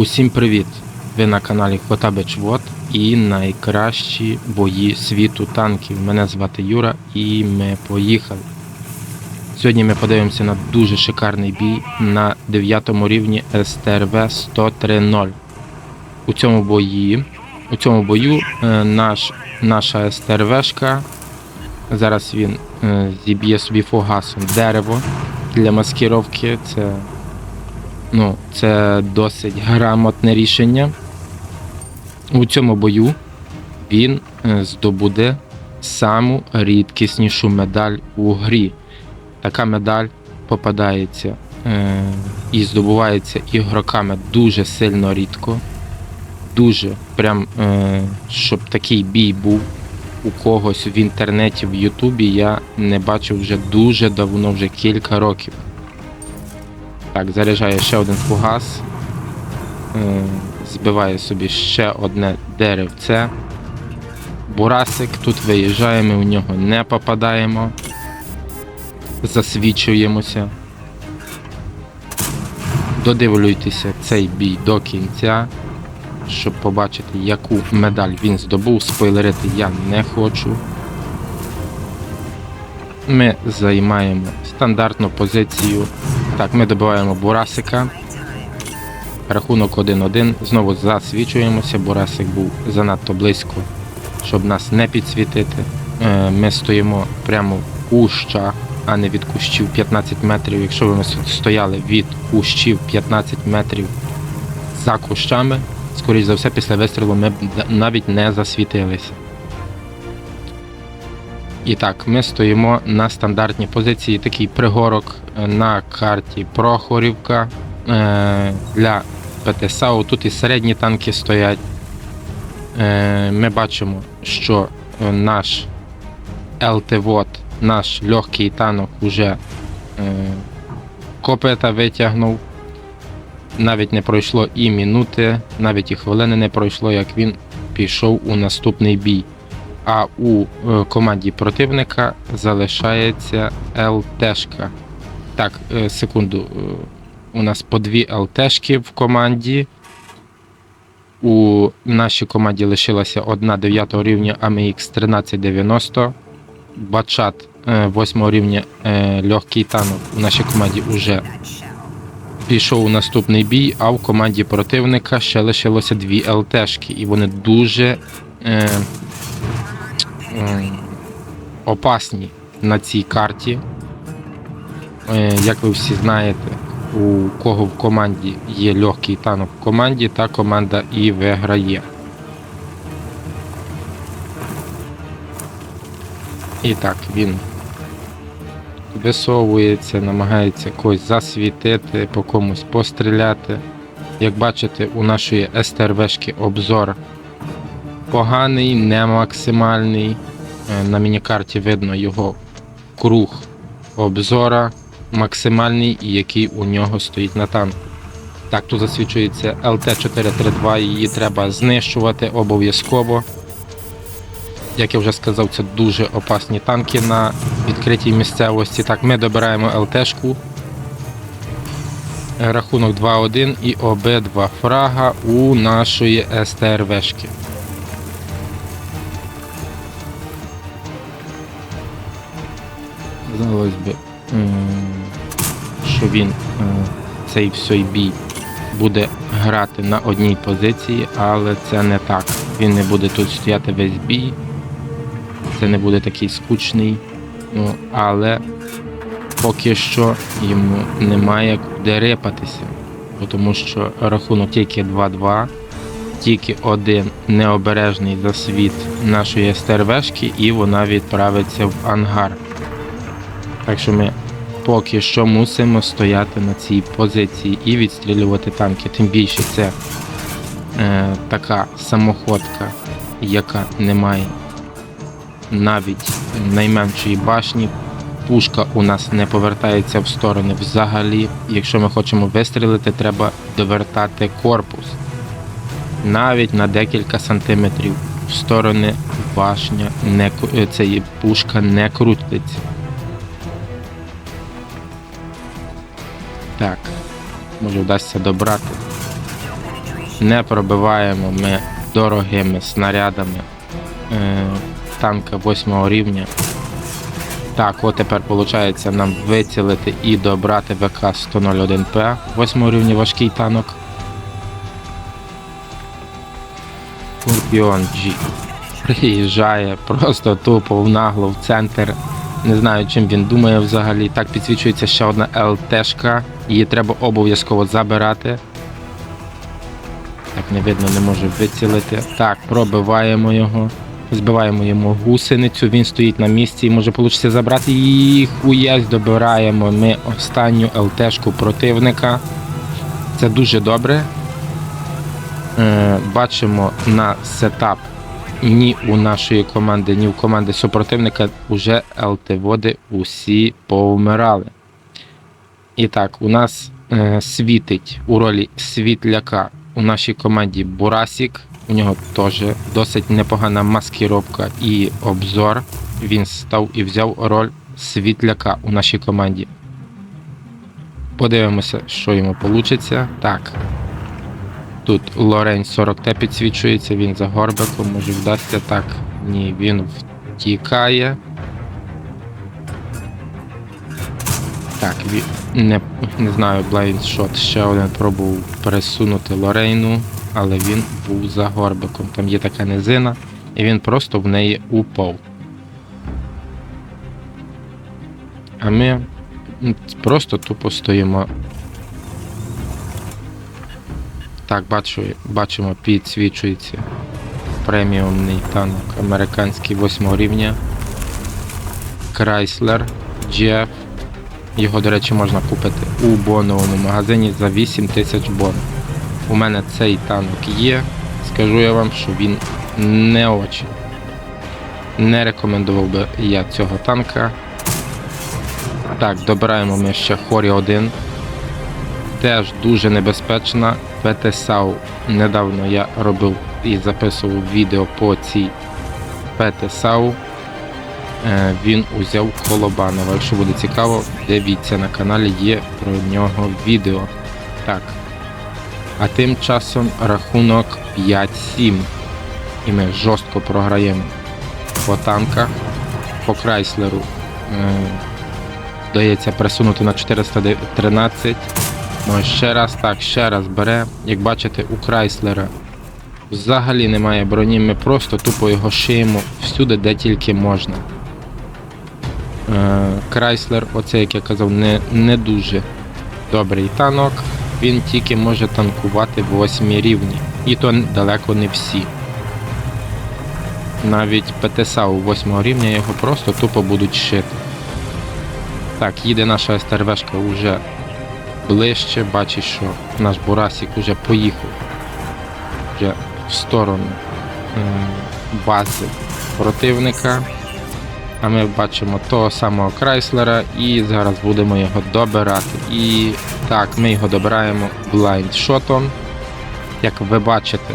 Усім привіт! Ви на каналі Хотабич Вот і найкращі бої світу танків. Мене звати Юра і ми поїхали. Сьогодні ми подивимося на дуже шикарний бій на 9 рівні СТРВ 103.0. У цьому бої, у цьому бою е, наш, наша СТРВшка, зараз він е, зіб'є собі фугасом дерево для маскировки. Це Ну, це досить грамотне рішення. У цьому бою він е, здобуде саму рідкіснішу медаль у грі. Така медаль попадається е, і здобувається ігроками дуже сильно рідко. Дуже прям, е, щоб такий бій був у когось в інтернеті, в Ютубі, я не бачив вже дуже давно, вже кілька років. Так, заряджає ще один фугас. Збиває собі ще одне деревце. Бурасик, тут виїжджає, ми у нього не попадаємо. Засвічуємося. Додивлюйтеся цей бій до кінця, щоб побачити, яку медаль він здобув. Спойлерити я не хочу. Ми займаємо стандартну позицію. Так, ми добиваємо Бурасика. Рахунок 1-1. Знову засвічуємося. Бурасик був занадто близько, щоб нас не підсвітити. Е, Ми стоїмо прямо в кущах, а не від кущів 15 метрів. Якщо б ми стояли від кущів 15 метрів за кущами, скоріш за все, після вистрілу ми б навіть не засвітилися. І так, ми стоїмо на стандартній позиції, такий пригорок е, на карті Прохорівка е, для ПТСАУ. Тут і середні танки стоять. Е, Ми бачимо, що наш ЛТВОД, наш легкий танок уже е, копита витягнув. Навіть не пройшло і минути, навіть і хвилини не пройшло, як він пішов у наступний бій а у е, команді противника залишається ЛТшка. Так, е, секунду. е, У нас по дві ЛТшки в команді. У нашій команді лишилася одна 9 рівня AMX 1390. Бачат 8 рівня легкий танок у нашій команді вже пішов у наступний бій, а в команді противника ще лишилося дві ЛТшки. І вони дуже. Опасні на цій карті. Е, Як ви всі знаєте, у кого в команді є легкий танок в команді, та команда і виграє. І так, він висовується, намагається когось засвітити, по комусь постріляти. Як бачите, у нашої СТРВшки обзор поганий, не максимальний. Е, На мінікарті видно його круг обзора максимальний і який у нього стоїть на танку. Так, тут засвідчується ЛТ-432, її треба знищувати обов'язково. Як я вже сказав, це дуже опасні танки на відкритій місцевості. Так, ми добираємо ЛТшку. Рахунок 2-1 і обидва фрага у нашої СТРВшки. Здалось би, що він е, цей всей бій буде грати на одній позиції, але це не так. Він не буде тут стояти весь бій. Це не буде такий скучний. Ну, але поки що йому немає куди рипатися. Тому що рахунок тільки 2-2, тільки один необережний засвіт нашої СТРВшки, і вона відправиться в ангар. Так що ми поки що мусимо стояти на цій позиції і відстрілювати танки. Тим більше це е, така самоходка, яка не має навіть найменшої башні. Пушка у нас не повертається в сторони взагалі. Якщо ми хочемо вистрілити, треба довертати корпус навіть на декілька сантиметрів в сторони башня не цієї пушка не крутиться. Так, може вдасться добрати. не пробиваємо ми дорогими снарядами е, танка 8 рівня. Так, от тепер виходить нам вицілити і добрати ВК 101 п 8 рівня важкий танок. Скорпіон G приїжджає просто тупо в нагло в центр. Не знаю, чим він думає взагалі. Так підсвічується ще одна ЛТшка. Її треба обов'язково забирати. Так, не видно, не можу вицілити. Так, пробиваємо його. Збиваємо йому гусеницю, він стоїть на місці і може вийти забрати її. Хуясь добираємо ми останню ЛТшку противника. Це дуже добре. Е, бачимо на сетап ні у нашої команди, ні у команди супротивника вже ЛТ-води усі повмирали. І так, у нас е, світить у ролі світляка у нашій команді Бурасік. У нього теж досить непогана маскіровка і обзор. Він став і взяв роль світляка у нашій команді. Подивимося, що йому вийде. Так. Тут Лорень 40Т підсвічується, він за горбиком, може вдасться так. Ні, він втікає. Так, ві- не, не знаю, Блайндшот ще один пробував пересунути Лорейну, але він був за горбиком. Там є така низина, і він просто в неї упав. А ми просто тупо стоїмо. Так, бачу, бачимо, підсвічується преміумний танк американський 8 рівня. Chrysler GF. Його, до речі, можна купити у боновому магазині за 8 тисяч бон. У мене цей танк є. Скажу я вам, що він не очень. Не рекомендував би я цього танка. Так, добираємо ми ще Хорі 1. Теж дуже небезпечна. ПТСАУ. Недавно я робив і записував відео по цій ПТСАУ. Е, Він узяв Колобанова. Якщо буде цікаво, дивіться на каналі є про нього відео. Так. А тим часом рахунок 5-7. І ми жорстко програємо по танках. По Крайслеру е, вдається присунути на 413. Ну, ще раз, так, ще раз бере. Як бачите, у Крайслера взагалі немає броні, ми просто тупо його шиємо всюди, де тільки можна. Е, Крайслер, оце, як я казав, не, не дуже добрий танок. Він тільки може танкувати 8 рівні. І то далеко не всі. Навіть ПТСАУ 8 рівня його просто тупо будуть шити. Так, їде наша СТРВшка вже ближче, бачиш, що наш Бурасік уже поїхав вже в сторону бази противника. А ми бачимо того самого Крайслера і зараз будемо його добирати. І так, ми його добираємо блайндшотом. Як ви бачите,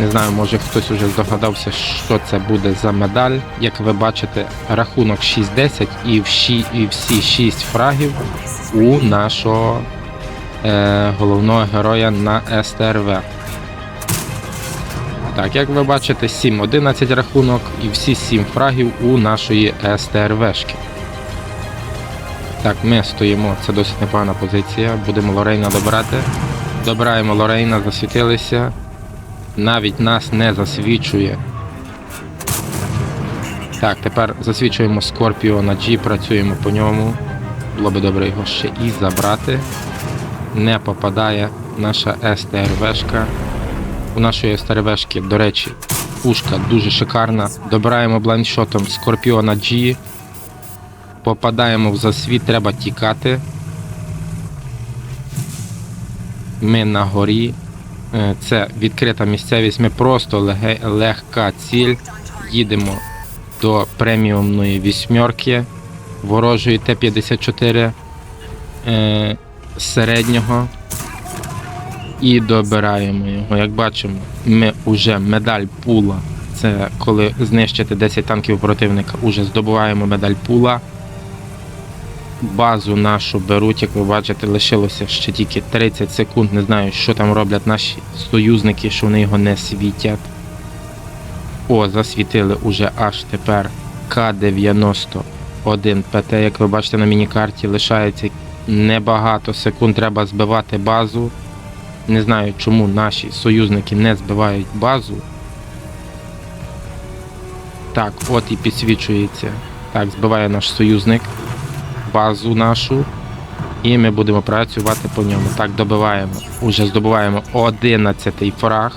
не знаю, може хтось уже здогадався, що це буде за медаль. Як ви бачите, рахунок 6-10 і всі, і всі 6 фрагів у нашого е, головного героя на СТРВ. Так, як ви бачите, 7-11 рахунок і всі 7 фрагів у нашої СТРВшки. Так, ми стоїмо, це досить непогана позиція. Будемо Лорейна добирати. Добираємо Лорейна, засвітилися. Навіть нас не засвічує. Так, тепер засвічуємо Скорпіона G, працюємо по ньому. Було би добре його ще і забрати. Не попадає наша СТРВшка. У нашої СТРВшки, до речі, пушка дуже шикарна. Добираємо блайндшотом Скорпіона G. Попадаємо в засвіт, треба тікати. Ми на горі. Е, Це відкрита місцевість. Ми просто леге- легка ціль. Їдемо до преміумної вісьмерки ворожої Т-54 е, середнього і добираємо його. Як бачимо, ми вже медаль пула. Це коли знищити 10 танків противника, уже здобуваємо медаль пула. Базу нашу беруть, як ви бачите, лишилося ще тільки 30 секунд. Не знаю, що там роблять наші союзники, що вони його не світять. О, засвітили уже аж тепер К-91 ПТ, як ви бачите на міні-карті, лишається небагато секунд. Треба збивати базу. Не знаю, чому наші союзники не збивають базу. Так, от і підсвічується. Так, збиває наш союзник базу нашу. І ми будемо працювати по ньому. Так, добиваємо. Уже здобуваємо 11 фраг.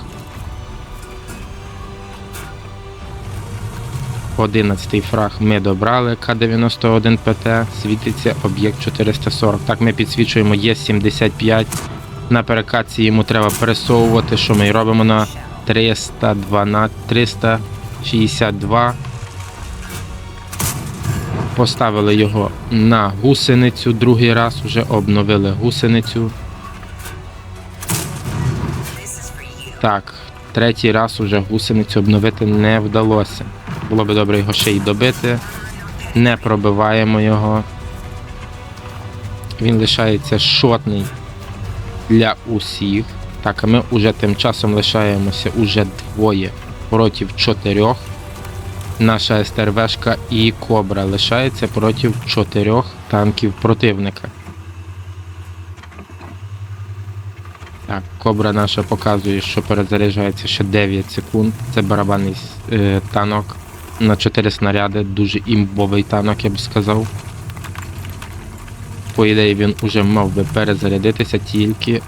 11 фраг ми добрали К-91 ПТ, світиться об'єкт 440. Так, ми підсвічуємо Є-75. На перекатці йому треба пересовувати, що ми робимо на 312, 362. Поставили його на гусеницю, другий раз вже обновили гусеницю. Так, третій раз уже гусеницю обновити не вдалося. Було би добре його ще й добити. Не пробиваємо його. Він лишається шотний для усіх. Так, а ми вже тим часом лишаємося уже двоє проти чотирьох. Наша СТРВшка і Кобра лишається проти чотирьох танків противника. Так, Кобра наша показує, що перезаряджається ще 9 секунд. Це барабанний е, танок на 4 снаряди, дуже імбовий танок, я б сказав. По ідеї він уже мав би перезарядитися тільки.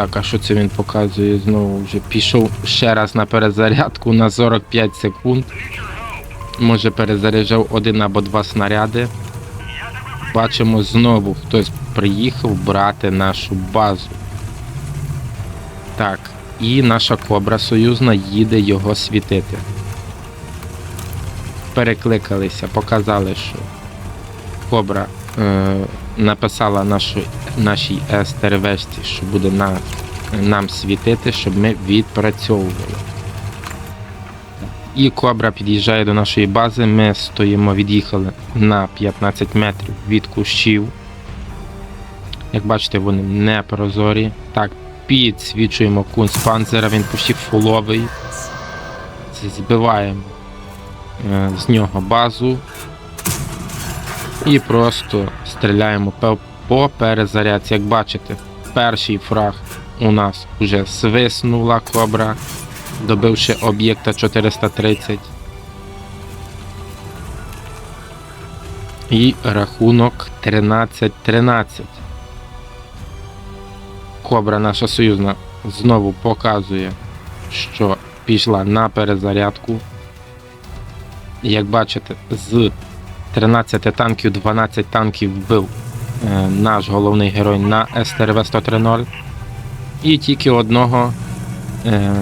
Так, а що це він показує? Знову вже пішов ще раз на перезарядку на 45 секунд. Може перезаряджав один або два снаряди. Бачимо знову хтось приїхав брати нашу базу. Так, і наша кобра союзна їде його світити. Перекликалися, показали, що кобра е, написала нашу, нашій СТРВшці, що буде на, нам світити, щоб ми відпрацьовували. І кобра під'їжджає до нашої бази. Ми стоїмо, від'їхали на 15 метрів від кущів. Як бачите, вони не прозорі. Так, підсвічуємо кунспанзера, він почти фуловий. Збиваємо е, з нього базу. І просто стріляємо по- перезарядці. Як бачите, перший фраг у нас вже свиснула кобра, добивши об'єкта 430. І рахунок 13-13. Кобра наша союзна знову показує, що пішла на перезарядку. Як бачите, з 13 танків, 12 танків вбив е, наш головний герой на СТРВ 130. І тільки одного е,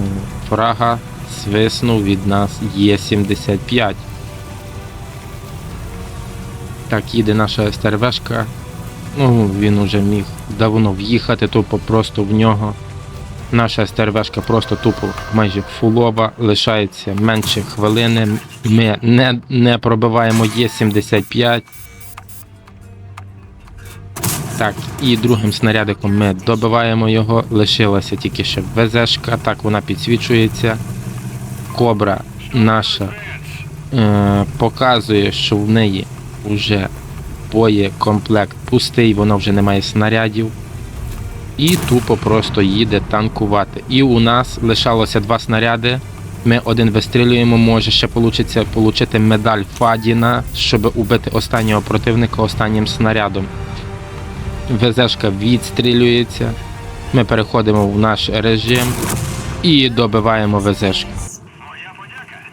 фрага свиснув від нас Є75. Так, їде наша СТРВшка. Ну, він уже міг давно в'їхати, тупо просто в нього. Наша СТРВшка просто тупо майже фулова, лишається менше хвилини. Ми не, не пробиваємо Є75. Так, і другим снарядиком ми добиваємо його. Лишилася тільки ще ВЗшка, так вона підсвічується. Кобра наша е, показує, що в неї вже боєкомплект пустий, воно вже не має снарядів. І тупо просто їде танкувати. І у нас лишалося два снаряди. Ми один вистрілюємо, може ще вийде отримати медаль Фадіна, щоб убити останнього противника останнім снарядом. ВЗшка відстрілюється. Ми переходимо в наш режим і добиваємо ВЗшку.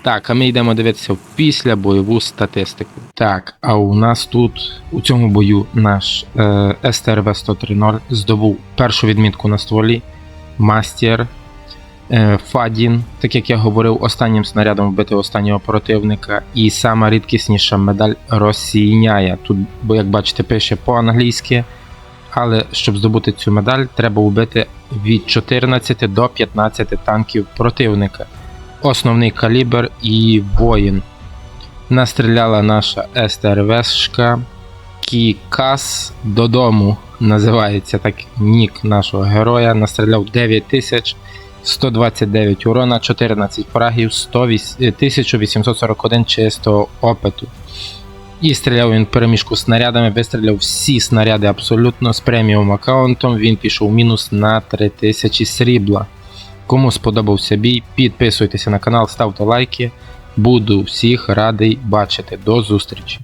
Так, а ми йдемо дивитися після бойову статистику. Так, а у нас тут у цьому бою наш е, СТРВ 130 здобув першу відмітку на стволі, мастер, е, Фадін, так як я говорив, останнім снарядом вбити останнього противника. І сама рідкісніша медаль розсіяня. Тут, бо як бачите, пише по-англійськи. Але щоб здобути цю медаль, треба вбити від 14 до 15 танків противника. Основний калібр і воїн. Настріляла наша СТРВшка Кікас додому називається так нік нашого героя. Настріляв 9129 урона, 14 фрагів, 108 е, 1841 чистого опиту. І стріляв він переміжку снарядами, вистріляв всі снаряди абсолютно з преміум аккаунтом. Він пішов мінус на 3000 срібла. Кому сподобався бій, підписуйтеся на канал, ставте лайки. Буду всіх радий бачити. До зустрічі!